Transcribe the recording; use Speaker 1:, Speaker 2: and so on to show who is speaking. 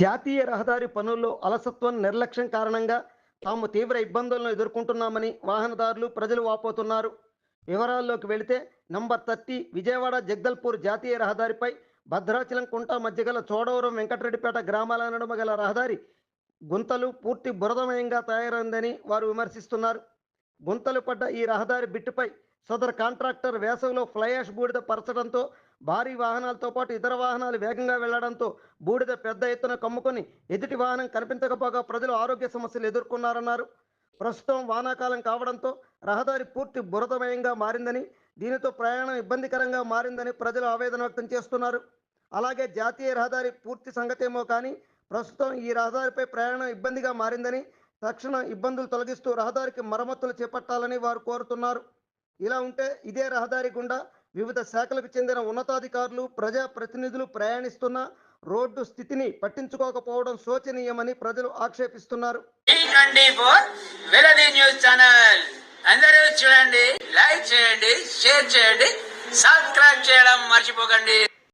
Speaker 1: జాతీయ రహదారి పనుల్లో అలసత్వం నిర్లక్ష్యం కారణంగా తాము తీవ్ర ఇబ్బందులను ఎదుర్కొంటున్నామని వాహనదారులు ప్రజలు వాపోతున్నారు. వివరాల్లోకి వెళితే నంబర్ థర్టీ విజయవాడ జగదల్పూర్ జాతీయ రహదారిపై భద్రాచలం కుంట మధ్య గల చోడవరం వెంకటరెడ్డిపేట గ్రామాల నడుమ గల రహదారి గుంతలు పూర్తి బురదమయంగా తయారైందని వారు విమర్శిస్తున్నారు. గుంతలు పడ్డ ఈ రహదారి బిట్టుపై సదరు కాంట్రాక్టర్ వేసవిలో ఫ్లై యాష్ బూడిద పరచడంతో భారీ వాహనాలతో పాటు ఇతర వాహనాలు వేగంగా వెళ్ళడంతో బూడిద పెద్ద ఎత్తున కమ్ముకొని ఎదుటి వాహనం కనిపించకపోగా ప్రజలు ఆరోగ్య సమస్యలు ఎదుర్కొన్నారన్నారు. ప్రస్తుతం వానాకాలం కావడంతో రహదారి పూర్తి బురదమయంగా మారిందని దీనితో ప్రయాణం ఇబ్బందికరంగా మారిందని ప్రజలు ఆవేదన వ్యక్తం చేస్తున్నారు. అలాగే జాతీయ రహదారి పూర్తి సంగతేమో కానీ ప్రస్తుతం ఈ రహదారిపై ప్రయాణం ఇబ్బందిగా మారిందని తక్షణ ఇబ్బందులు తొలగిస్తూ రహదారికి మరమ్మతులు చేపట్టాలని వారు కోరుతున్నారు. ఇలా ఉంటే ఇదే రహదారి గుండా వివిధ శాఖలకు చెందిన ఉన్నతాధికారులు ప్రజా ప్రతినిధులు ప్రయాణిస్తున్న రోడ్డు స్థితిని పట్టించుకోకపోవడం శోచనీయమని ప్రజలు ఆక్షేపిస్తున్నారు.
Speaker 2: News channel. అందరూ చూడండి లైక్ చేయండి షేర్ చేయండి సబ్స్క్రైబ్ చేయడం మర్చిపోకండి.